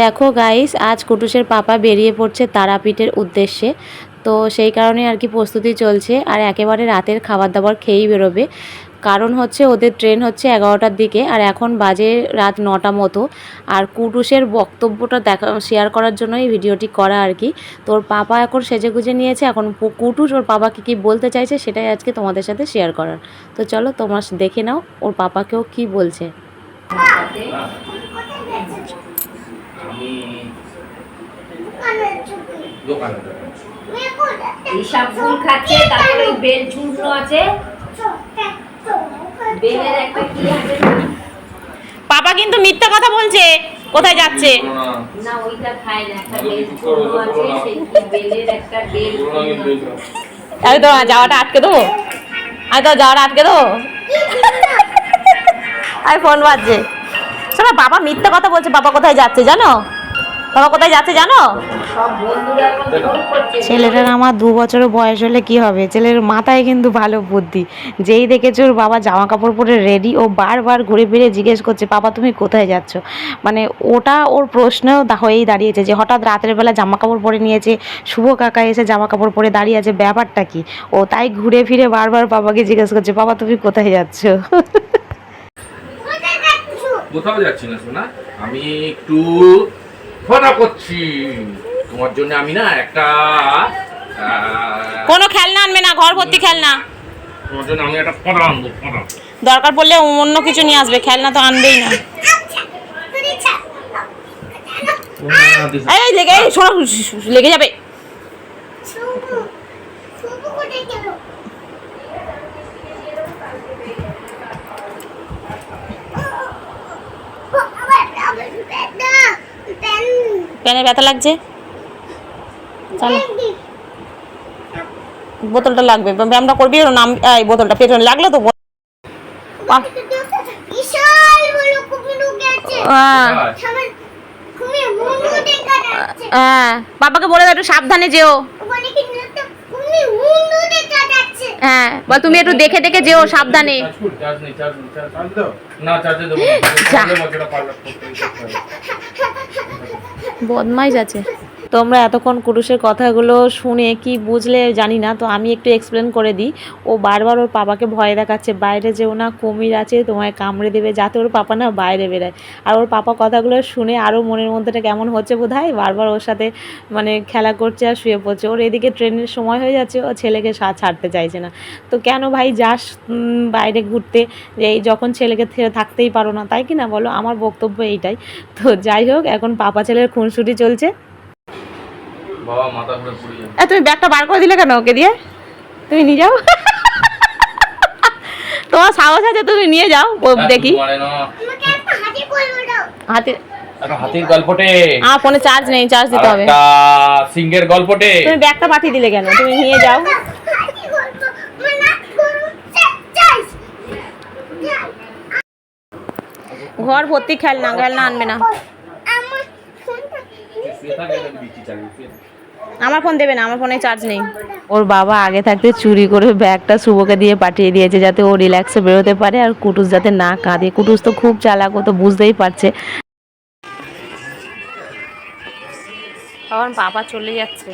দেখো গাইস আজ কুটুসের পাপা বেরিয়ে পড়ছে তারাপীঠের উদ্দেশ্যে। তো সেই কারণে আর কি প্রস্তুতি চলছে, আর একেবারে রাতের খাবার দাবার খেয়েই বেরোবে। কারণ হচ্ছে ওদের ট্রেন হচ্ছে এগারোটার দিকে, আর এখন বাজে রাত নটা মতো। আর কুটুসের বক্তব্যটা দেখা শেয়ার করার জন্য এই ভিডিওটি করা আর কি। তোর পাপা এখন সেজে গুজে নিয়েছে, এখন কুটুস ওর পাপাকে কি বলতে চাইছে সেটাই আজকে তোমাদের সাথে শেয়ার করার। তো চলো তোমার দেখে নাও, ওর পাপাকেও কি বলছে। দোকানে এইসব ফুল খাচ্ছে তারপরে বেল ঝুলনো আছে। বেলের একটা কি আছে? পাপা কিন্তু মিথ্যা কথা বলছে কোথায় যাচ্ছে? না। ওইটা খায় না একটা বেল ঝুলনো আছে সেই বেলের একটা বেল আমি তো যাওয়াটা আটকে দেবো? আমি তো যাওয়াটা আটকে দেবো? আমি ফোন বাজছে। শোনো বাবা মিথ্যা কথা বলছে বাবা কোথায় যাচ্ছে জানো? বাবা কোথায় যাচ্ছে জানো? সব বন্ধুরা এখন ফোন করছে ছেলেটার আমার দু বছর বয়স হলে কি হবে? ছেলের মাথায় কিন্তু ভালো বুদ্ধি। যেই দেখেছে ওর বাবা জামা কাপড় পরে রেডি ও বারবার ঘুরে ফিরে জিজ্ঞেস করছে বাবা তুমি কোথায় যাচ্ছ? মানে ওটা ওর প্রশ্নেও দা- হয়েই দাঁড়িয়েছে যে হঠাৎ রাতের বেলা জামা কাপড় পরে নিয়েছে শুভ কাকা এসে জামা কাপড় পরে দাঁড়িয়ে আছে ব্যাপারটা কি? ও তাই ঘুরে ফিরে বারবার বাবাকে জিজ্ঞেস করছে বাবা তুমি কোথায় যাচ্ছ? কোথাও যাচ্ছি না শোনা আমি একটু ফোনা করছি। তোমার জন্য আমি না একটা কোনো খেলনা আনবে না ঘর ভর্তি খেলনা। তোমার জন্য আমি একটা ফোনা আনব ফোনা দরকার পড়লে অন্য কিছু নিয়ে আসবে খেলনা তো আনবেই না। এই লেগে এই শোনো লেগে যাবে। প্যানে ব্যথা লাগছে? চলো। বোতলটা লাগবে। ব্যায়ামটা করবি ওর নাম এই বোতলটা পেছনে লাগল তো বো- বিশাল বড় কুকুর গেছে। হ্যাঁ। হ্যাঁ। বাবাকে বলে দাও একটু সাবধানে যেও। হ্যাঁ। বা তুমি একটু দেখে দেখে যেও সাবধানে। না চার্জে দেবো বদমাইশ আছে। তোমরা এতক্ষণ কুরুষের কথাগুলো শুনে কি বুঝলে জানি না, তো আমি একটু এক্সপ্লেন করে দিই। ও বারবার ওর পাপাকে ভয় দেখাচ্ছে, বাইরে যেও না, কুমির আছে, তোমায় কামড়ে দেবে যাতে ওর পাপা না বাইরে বেরোয়। আর ওর পাপা কথাগুলো শুনে আরও মনের মধ্যেটা কেমন হচ্ছে বোধ হয় বারবার ওর সাথে মানে খেলা করছে আর শুয়ে পড়ছে। ওর এদিকে ট্রেনের সময় হয়ে যাচ্ছে, ও ছেলেকে ছাড়তে চাইছে না। তো কেন ভাই যাস বাইরে ঘুরতে? এই যখন ছেলেকে থাকতেই পারো না, তাই কি না বলো? আমার বক্তব্য এইটাই। তো যাই হোক, এখন পাপা ছেলের খুনসুটি চলছে। বাবা মাথা ঘুরে পড়ে যাবে। তুমি ব্যাগটা বার করে দিলে কেন ওকে দিয়ে? তুমি নিয়ে যাও। তোমার সাহস আছে তুমি নিয়ে যাও দেখি। হাতে একটা হাতির গল্পটে। আমার ফোনে চার্জ নেই চার্জ দিতে হবে। সিংহের গল্পটে। তুমি ব্যাগটা পাঠিয়ে দিলে কেন? তুমি নিয়ে যাও। ঘর ভর্তি খেলনা খেলনা আনবে না। আমার। আমার ফোন দেবে না আমার ফোনে চার্জ নেই। ওর বাবা আগে থাকতে চুরি করে ব্যাগটা শুভকে দিয়ে পাঠিয়ে দিয়েছে যাতে ও রিল্যাক্সে বেরোতে পারে আর কুটুস যাতে না কাঁদে। কুটুস তো খুব চালাক ও তো বুঝতেই পারছে। তখন বাবা চলে যাচ্ছে।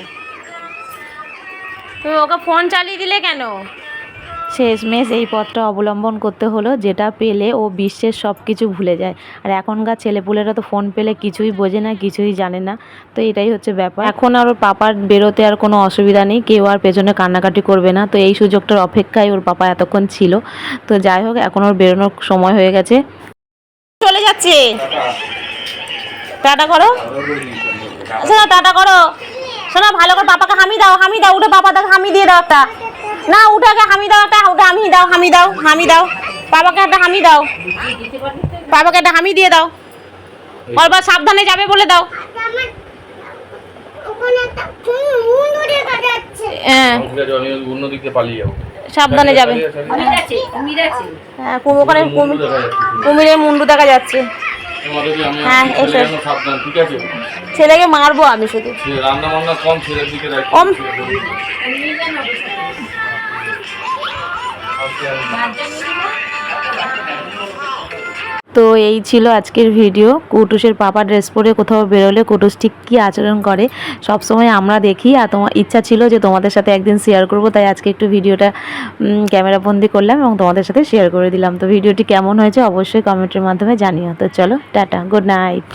তুমি ওকে ফোন চালিয়ে দিলে কেন? শেষমেশ এই পথটা অবলম্বন করতে হলো, যেটা পেলে ও বিশ্বের সব কিছু ভুলে যায়। আর এখনকার ছেলেপুলেরা তো ফোন পেলে কিছুই বোঝে না, কিছুই জানে না। তো এটাই হচ্ছে ব্যাপার। এখন আর ওর পাপার বেরোতে আর কোনো অসুবিধা নেই, কেউ আর পেছনে কান্নাকাটি করবে না। তো এই সুযোগটার অপেক্ষায় ওর পাপা এতক্ষণ ছিল। তো যাই হোক, এখন ওর বেরোনোর সময় হয়ে গেছে। চলে যাচ্ছে। টাটা করো। শোনো, টাটা করো। শোনো, ভালো করে পাপাকে হামি দাও হামি দাও, উঠে পাপা তাকে হামি দিয়ে দাও একটা। না আগে হামি দাও একটা উঠে হামি দাও হামি দাও হামি দাও। পাপাকে একটা হামি দাও। পাপাকে একটা হামি দিয়ে দাও। অল্প সাবধানে যাবে বলে দাও। হ্যাঁ। আমি সাবধানে যাবে। হ্যাঁ কুম- ওখানে। কুমিরের মুন্ডু দেখা যাচ্ছে। আমি হ্যাঁ, এসো। ছেলেকে মারবো আমি শুধু। রান্না বান্না কম। ছেলের দিকে। তো এই ছিল আজকের ভিডিও। কুটুসের পাপা ড্রেস পরে কোথাও বেরোলে কুটুস ঠিক কী আচরণ করে, সব সময় আমরা দেখি আর তোমার ইচ্ছা ছিল যে তোমাদের সাথে একদিন শেয়ার করব, তাই আজকে একটু ভিডিওটা ক্যামেরা বন্দি করলাম এবং তোমাদের সাথে শেয়ার করে দিলাম। তো ভিডিওটি কেমন হয়েছে অবশ্যই কমেন্টের মাধ্যমে জানিও। তো চলো, টাটা গুড নাইট